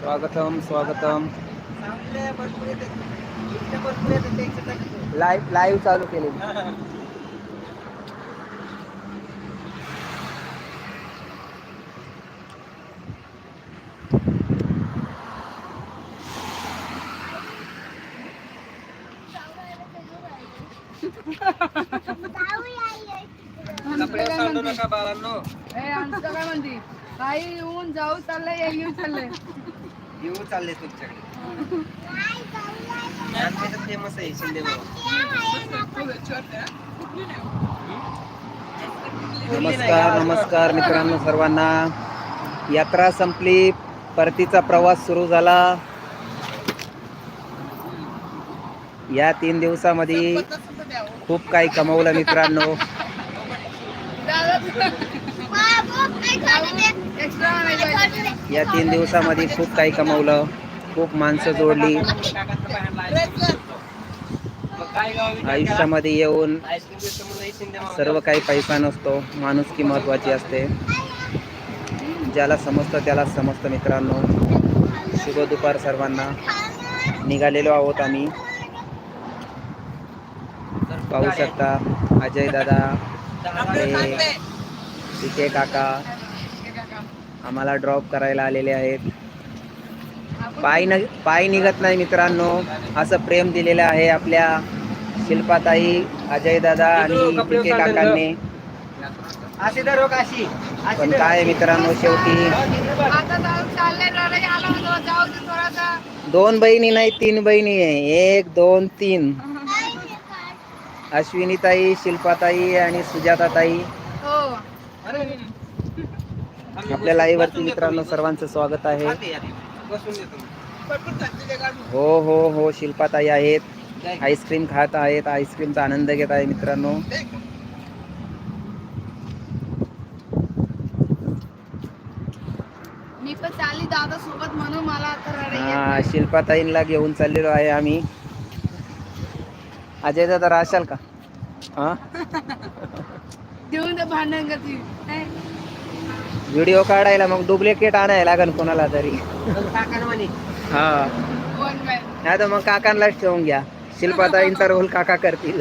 स्वागतम स्वागतम. Live live चालू केले सांडू नका बाळांनो. ए, आमचं काय म्हणते? काही येऊन जाऊ चाललंय या येऊ चाललंय. येऊ चालले तुमच्याकडे. आमच्या फेमस आहे शिंदे नमस्कार नमस्कार मित्रांनो सर्वांना. यात्रा संपली परतीचा प्रवास सुरू झाला. या तीन दिवसामध्ये खूप काही कमवलं मित्रांनो. या तीन दिवसामध्ये खूप काही कमवलं. खूप माणसं जोडली. आयुष्यामध्ये येऊन सर्व काही पैसा नसतो. माणुसकी महत्वाची असते. ज्याला समजतं त्याला समजतं मित्रांनो. शुभ दुपार सर्वांना. निघालेलो आहोत आम्ही. पाहू शकता अजय दादा. विखे काका आम्हाला ड्रॉप करायला आलेले आहेत. पाय न पाय निघत नाही मित्रांनो. असं प्रेम दिलेलं आहे आपल्या शिल्पाताई अजय दादा आणि विखे काकांनी. पण काय मित्रांनो शेवटी? दोन बहिणी नाही तीन बहिणी आहे. एक दोन तीन. अश्विनीताई शिल्पाताई आणि सुजाताताई. आपल्या लाईव्ह वरती मित्रांनो सर्वांचं स्वागत आहे. हो हो हो शिल्पाताई आहेत. आईस्क्रीम खात आहेत. आईस्क्रीमचा आनंद घेत आहे मित्रांनो. मी पण चालली दादा सोबत म्हणून मला आता रडई येत हा नाही. शिल्पाताईंना घेऊन चाललेलो आहे आम्ही. अजय दादा राहशाल का? हा? देऊन भांडण गती व्हिडिओ काढायला मग डुप्लिकेट आणायला लागेल कोणाला तरी. हा. One by? नाही तर मग काकांनाच ठेवून घ्या. शिल्पाताईंचा रोल काका करतील.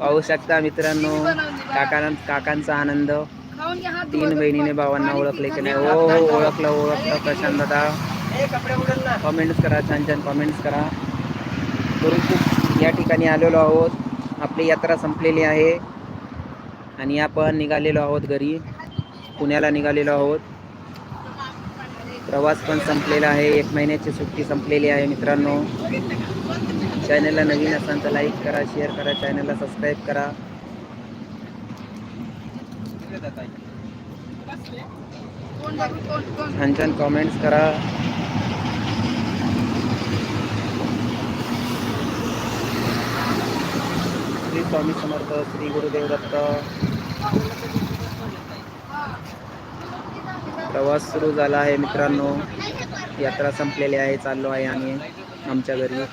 पाहू शकता मित्रांनो काकां काकांचा आनंद. खाऊन घ्या हात तीन बहिणीने. भावांना ओळखले की नाही? हो हो ओळखलं ओळखलं प्रशांत दादा कमेंट्स करा छान छान कमेंट्स करा. गुरुकुल या ठिकाणी आलेलो आहोत. आपली यात्रा संपलेली आहे. आणि आपण निघालेलो आहोत घरी. पुण्याला निघालेलो आहोत. प्रवास पण संपलेला आहे. एक महिन्याची सुट्टी संपलेली आहे मित्रांनो. चॅनलला नवीन असाल तर लाईक करा शेअर करा चॅनलला सबस्क्राईब करा. छान छान कमेंट्स करा. स्वामी समर्थ श्री गुरुदेव दत्त. प्रवास सुरू झाला आहे मित्रांनो. यात्रा संपलेली आहे चाललो आहे आम्ही आमच्या घरी.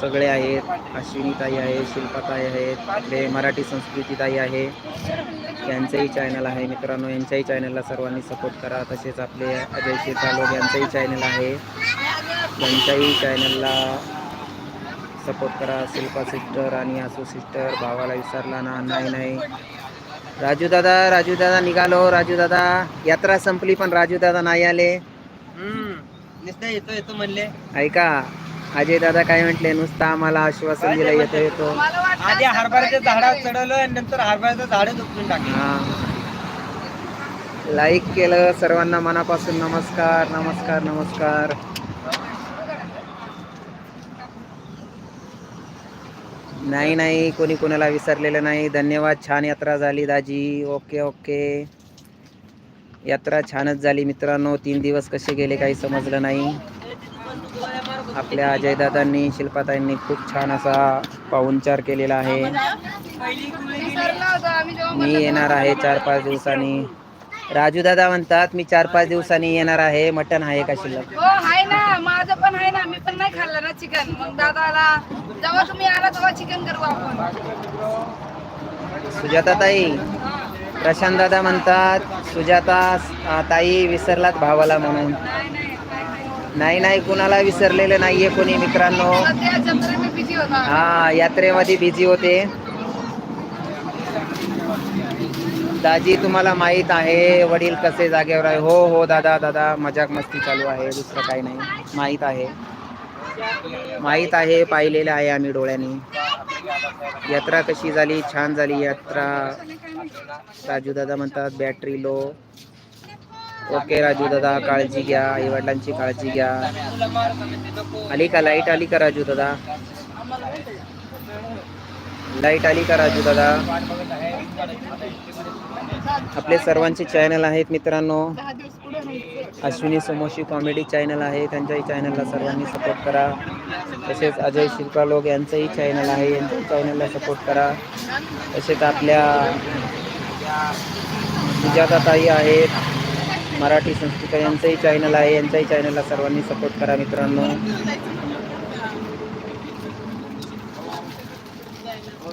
सगळे आहेत अश्विनीताई आहे शिल्पाताई आहेत आपले मराठी संस्कृतीताई आहे. यांचंही चॅनल आहे मित्रांनो. यांच्याही चॅनलला सर्वांनी सपोर्ट करा. तसेच आपले अजय शेतालोक यांचंही चॅनल आहे. यांच्याही चॅनलला सपोर्ट करा. शिल्पा सिस्टर आणि आसू सिस्टर भावाला विसरला ना. नाही नाही. राजू दादा राजू दादा निघालो. राजू दादा यात्रा संपली पण राजू दादा नाही आले. येतो येतो म्हणले. ऐका अजय दादा काय म्हटले? नुसतं आम्हाला आश्वासन दिलं येतो येतो. आधी हरभऱ्याच्या झाडावर चढवलं आणि नंतर हरभऱ्याचं झाडच उपटून टाकलं. हा. लाईक केलं सर्वांना मनापासून नमस्कार नमस्कार नमस्कार. नाही नाही कोणी कोणाला विसरलेलं नाही. धन्यवाद छान यात्रा झाली दाजी. Okay okay. यात्रा छानच झाली मित्रांनो. तीन दिवस कसे गेले काही समजलं नाही. आपल्या अजयदादांनी शिल्पाताईंनी खूप छान असा पाहुणचार केलेला आहे. मी येणार आहे चार पाच दिवसांनी. राजू दादा म्हणतात मी चार पाच दिवसांनी येणार आहे. मटन आहे का शिल्लक? हो आहे ना. माझं पण आहे ना. मी पण नाही खाल्लं ना चिकन. मग दादाला जेव्हा तुम्ही आला तेव्हा चिकन करू आपण. सुजाता ताई प्रशांत दादा म्हणतात सुजाता ताई विसरलात भावाला म्हणून. नाही नाही कुणाला विसरलेलं नाहीये कोणी मित्रांनो. हा यात्रेमध्ये बिझी होते. दाजी तुम्हाला माहीत आहे वडील कसे जागेवर आहे? हो हो दादा दादा मजाक मस्ती चालू आहे दुसरं काही नाही. माहीत आहे. माहीत आहे पाहिलेलं आहे आम्ही डोळ्याने. यात्रा कशी झाली? छान झाली यात्रा. राजू दादा म्हणतात बॅटरी लो. ओके राजू दादा काळजी घ्या. आई वडिलांची काळजी घ्या. आली का लाइट? आली का राजू दादा लाइट आली का राजू दादा? आपले सर्वांचे चॅनल आहेत मित्रांनो. अश्विनी समोशी कॉमेडी चॅनल आहे त्यांच्याही चॅनलला सर्वांनी सपोर्ट करा. तसेच अजय शिल्पालोक यांचंही चॅनल आहे यांच्याही चॅनलला सपोर्ट करा. तसेच आपल्या सुजाताताई आहेत मराठी संस्कृत यांचंही चॅनल आहे यांच्याही चॅनलला सर्वांनी सपोर्ट करा मित्रांनो.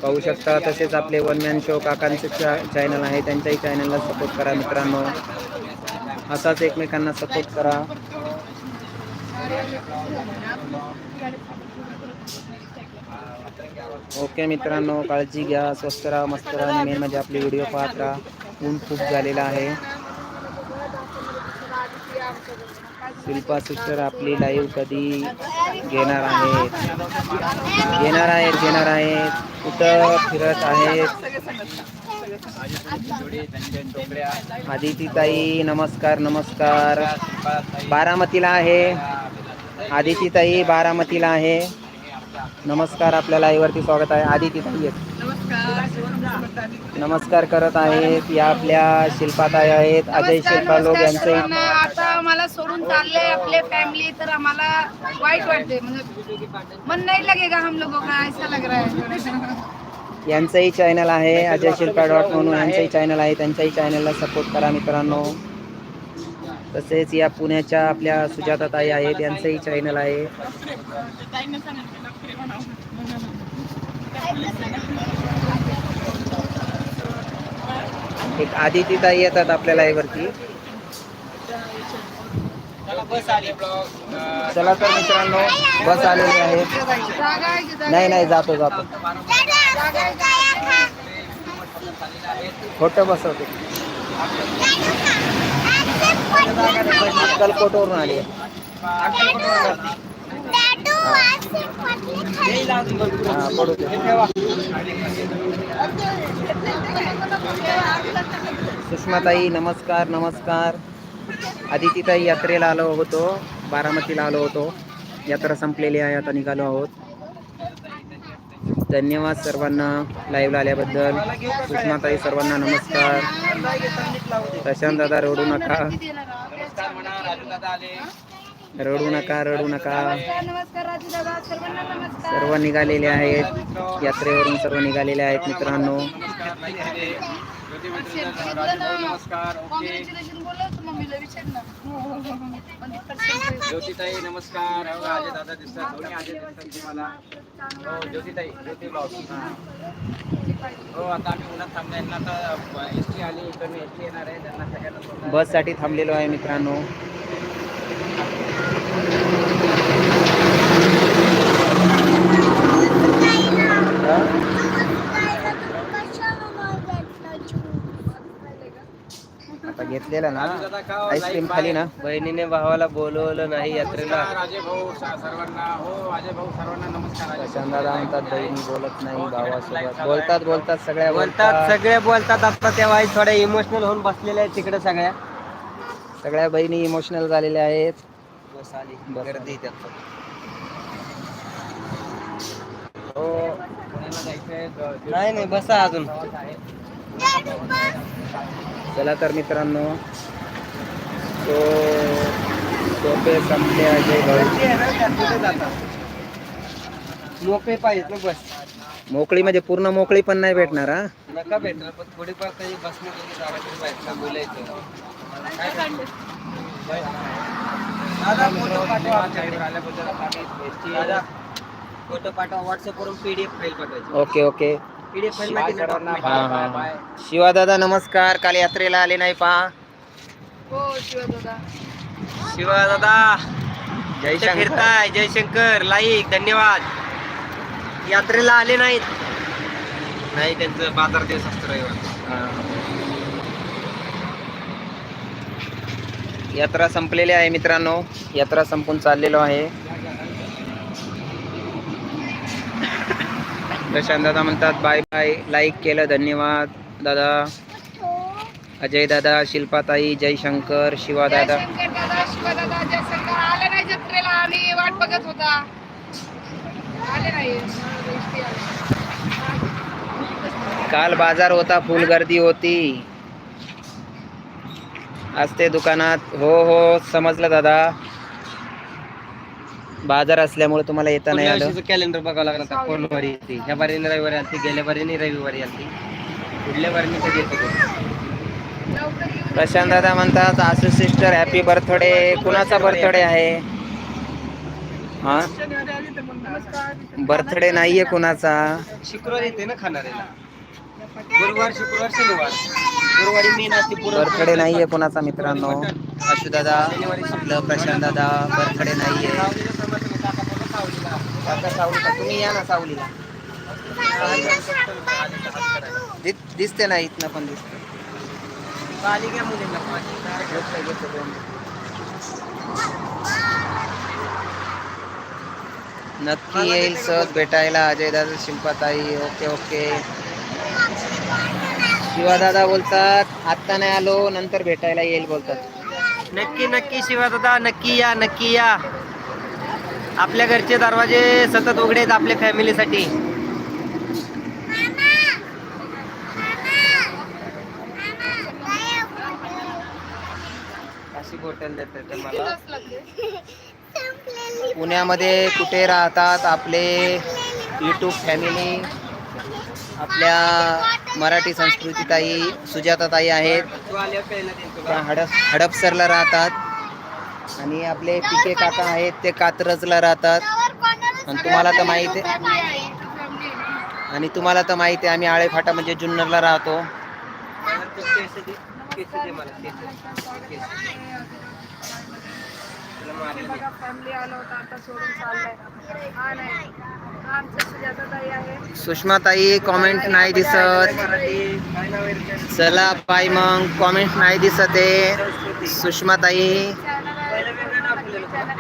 पाहू शकता तसेच आपले वन मॅन शो काकांचे चॅनल आहे त्यांच्याही चॅनलला सपोर्ट करा मित्रांनो. असाच एकमेकांना सपोर्ट करा. ओके मित्रांनो काळजी घ्या स्वस्त राहा मस्त राहा मेन म्हणजे आपले व्हिडिओ पाहत राहा. ऊन खूप झालेला आहे. शिल्पा सिस्टर आपली लाईव्ह कधी घेणार आहेत? घेणार आहेत घेणार आहेत. कुठं फिरत आहेत? आदिती ताई नमस्कार नमस्कार. बारामतीला आहे. आदिती ताई बारामतीला आहे. नमस्कार आपल्या लाईव्हवरती स्वागत आहे. आदिती ताई आहेत. नमस्कार करत आहेत. या आपल्या शिल्पाताई आहेत. अजय शिल्पा लोक यांचे आम्हाला मला सोडून चालले आपले फॅमिली तर आम्हाला वाईट वाटते म्हणजे मन नाही लगेगा हम लोगों का ऐसा लग रहा है. यांचंही चॅनल आहे अजय शिल्पा डॉट म्हणून यांचंही चॅनल आहे. त्यांच्याही चॅनलला सपोर्ट करा मित्रांनो. तसेच या पुण्याच्या आपल्या सुजाताताई आहेत यांचंही चॅनल आहे. एक आदिती ताई येतात आपल्या लाईव्हवरती चला तर मित्रांनो, बस आलेली आहे. नाही नाही, जातो जातो. खोटं बसवते. अक्कलकोटवरून आली. सुषमाताई, नमस्कार नमस्कार. आदितीताई यात्रेला आलो होतो बारामतीला आलो होतो. यात्रा संपलेली आहे आता निघालो आहोत. धन्यवाद सर्वांना लाईव्हला आल्याबद्दल. सुषमाताई सर्वांना नमस्कार. प्रशांत दादा रडू नका. रडू नका रडू नका. सर्व निघालेले आहेत. यात्रेवरून सर्व निघालेले आहेत मित्रांनो. मम्मीला विचार ना. पण ती percentage. ज्योतिताई नमस्कार. हो अजय दादा दिसतात. दोन्ही अजय दिसतात तुम्हाला. हो ज्योतिताई ज्योती ब्लॉग हो. आता आम्ही उन्हात थांबलो यांना आता एस टी आली. इकडून एस टी येणार आहे. त्यांना सगळ्यांना सोडणार. बससाठी थांबलेलो आहे मित्रांनो. घेतलेला ना. राजू? आईस्क्रीम खाली. ना. बहिणीने भावाला बोलवलं नाही यात्रेला. नमस्कार अजय भाऊ स- सर्वांना हो अजय भाऊ सर्वांना नमस्कार अजय प्रशांत दादा म्हणतात बहिणी बोलत नाही भावासोबत. बोलतात बोलतात सगळ्या बोलतात. सगळे बोलतात आता तेव्हा आई थोड्या इमोशनल होऊन बसलेल्या आहेत तिकडे सगळ्या. सगळ्या बहिणी इमोशनल झालेल्या आहेत. बस आली. बस गर्दी त्यात. हो. पुण्याला जायचंय ज- नाही नाही बसा अजून. चला तर मित्रांनो तो सोपे संपले मोकळे पाहिजेत ना बस. मोकळी म्हणजे पूर्ण मोकळी पण नाही भेटणार हा? नका भेटणार पण थोडीफार तरी बसणं तरी जागा तरी भेटणं बोलायचं फोटो पाठवा व्हॉट्सअप वरून पीडीएफ फाईल पाठवायची. Okay okay. पीडीएफ फाईल शिवायमध्ये सर्वांना document. हा बाय, हा बाय, हा. बाय. शिवा दादा नमस्कार काल यात्रेला आले नाही पहा हो शिवा दादा शिवा दादा जयशंकर. फिरताय जयशंकर लाईक धन्यवाद यात्रेला आले नाहीत नाही त्यांचं बाजार दिवस असतो रविवार हा. यात्रा संपलेली आहे मित्रांनो यात्रा संपून चाललेलो आहे प्रशांत दादा म्हणतात बाय बाय लाईक केलं धन्यवाद दादा. अजय दादा शिल्पाताई जयशंकर शिवा दादा. काल बाजार होता फुल गर्दी होती. आज ते दुकानात हो हो समजलं दादा. बाजार असल्यामुळे तुम्हाला येता नाही आलं. कॅलेंडर बघावं लागणार आता कोण वारी येते. ह्या बारीने रविवारी आलती गेल्या बारीने रविवारी आलती. पुढल्या बारीने कधी येते? प्रशांत दादा म्हणतात आसू सिस्टर हॅपी बर्थडे कुणाचा बर्थडे आहे? हा? बर्थडे नाहीये कुणाचा. शुक्रवारी येते ना खाणाऱ्याला. गुरुवार शुक्रवार शनिवार. गुरुवारी मेन असते पुरण बर्थडे नाहीये कुणाचा मित्रांनो. आशू दादा प्रशांत दादा बर्थडे नाहीये. सावलीला तुम्ही या ना सावलीला. दि- दिसते ना इथनं पण दिसते. आली घ्या मुलींना पाणी. घेतलं, घेतलं दोन. नक्की येईल सहज भेटायला. अजय दादा शिल्पाताई ओके ओके. शिवा दादा बोलतात आत्ता नाही आलो नंतर भेटायला येईल बोलतात. नक्की नक्की शिवा दादा नक्की या नक्की या. आपल्या घरचे दरवाजे सतत उघडे आहेत आपल्या फॅमिलीसाठी. अशी बॉटल देतात मला. पुण्यामध्ये कुठे राहतात आपले यूट्यूब फॅमिली आपल्या मराठी संस्कृतीताई सुजाताताई आहेत. त्या हडप हडपसरला राहतात. आणि आपले पिके काका आहेत ते कात्रजला राहतात. आणि तुम्हाला तर माहिती आहे. आणि तुम्हाला तर माहिती आहे आम्ही आळेफाटा म्हणजे जुन्नरला राहतो. सुषमाताई कॉमेंट नाही दिसत. चला बाय मग कॉमेंट नाही दिसत आहे. सुषमाताई चॅनल आहे चॅनल सबस्क्राईब करा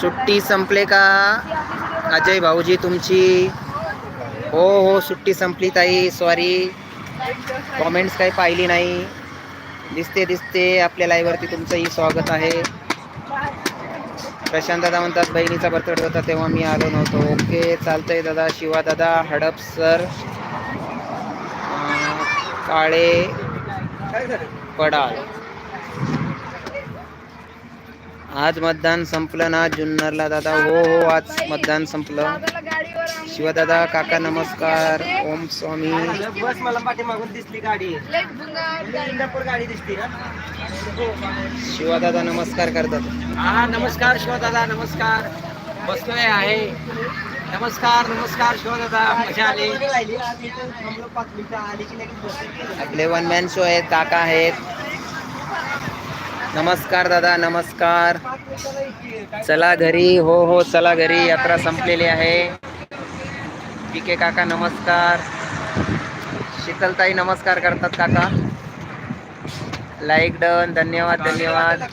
सुट्टी संपले का? अजय भाऊजी तुमची? हो हो सुट्टी संपली ताई सॉरी कॉमेंट्स काही पाहिली नाही. दिसते दिसते आपल्या लाईव्हवरती तुमचंही स्वागत आहे. प्रशांत दादा म्हणतात बहिणीचा बर्थडे होता तेव्हा मी आलो नव्हतो. ओके चालतंय दादा. शिवा दादा हडप सर काळे पडाळ आज मतदान संपलं ना जुन्नरला दादा. हो हो आज मतदान संपलं. शिवदादा काका नमस्कार. ओम स्वामी. बस मला पाठीमागून दिसली गाडी. गाडी. इंदापूर गाडी दिसली ना? शिवदादा नमस्कार करतात. हा नमस्कार शिवदादा नमस्कार. बसलोय आहे. नमस्कार नमस्कार शिवदादा. मजा आली. आपले वन मॅन शो आहेत काका आहेत. नमस्कार दादा नमस्कार. चला घरी हो हो चला घरी. यात्रा संपलेली आहे. ठीक आहे काका नमस्कार. शीतलताई नमस्कार करतात काका. लाईक डन धन्यवाद धन्यवाद.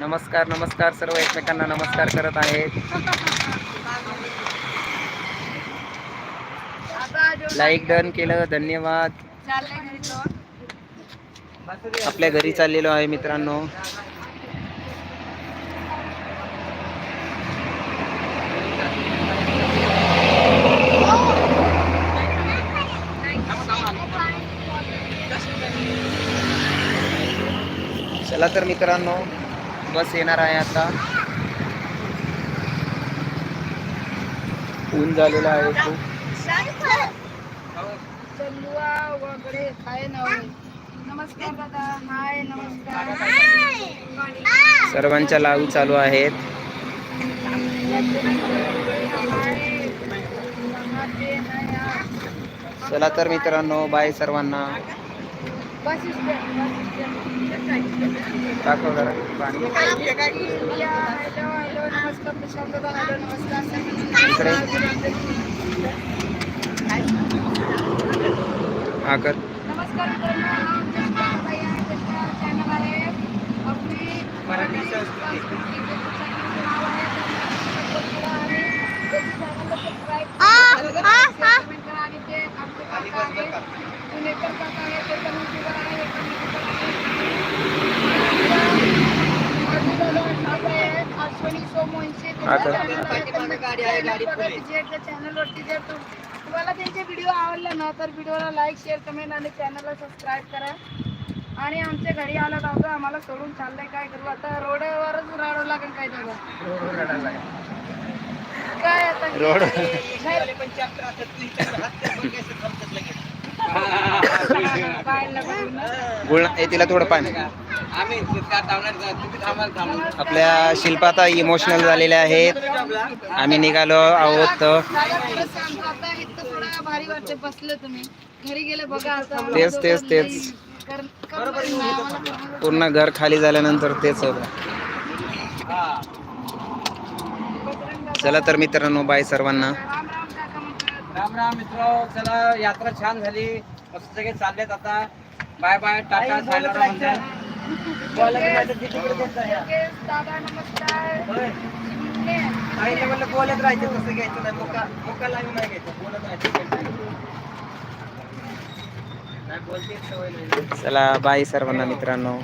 नमस्कार नमस्कार सर्व एकमेकांना नमस्कार करत आहेत. लाईक डन केलं धन्यवाद. घरी आपल्या घरी चाललेलो आहे मित्रांनो. चला तर मित्रांनो बस येणार आहे आता. ऊन झालेलं आहे खूप. नमस्कार दादा. हाय नमस्कार. सर्वांच्या लाईव्ह चालू आहेत. चला तर मित्रांनो बाय सर्वांना. दाखव जरा. नमस्कार प्रशांत दादा हॅलो नमस्कार हा कर नमस्कार मित्रांनो आमच्या स्टारबाई आहे, त्याचं चॅनल आहे आपली मराठी वरती जे तुम्हाला त्यांचे व्हिडिओ आवडले ना तर व्हिडिओला लाईक शेअर कमेंट आणि चॅनलला सबस्क्राईब करा. आणि आमच्या घरी आला दादा आम्हाला सोडून चाललंय काय करू? आता रोडवरच राहावं लागेल काय दादा काय आता? रोड. तिला थोडं पाणी. आपल्या शिल्पाता इमोशनल झालेल्या आहेत. आम्ही निघालो आहोत आता आता. तेच, तेच, तेच. पूर्ण घर खाली झाल्यानंतर तेच होतं. हा. चला तर मित्रांनो बाय सर्वांना. राम राम मित्र चला यात्रा छान झाली. मस्त सगळे चाललेत आता. बाय बाय टाटा बोलत राहायचं तसं घ्यायचं नाही. मोका मोका लाईव्ह नाही घ्यायचं बोलत राहायचं नाही बोलते सवय नाही चला बाय सर्वांना मित्रांनो.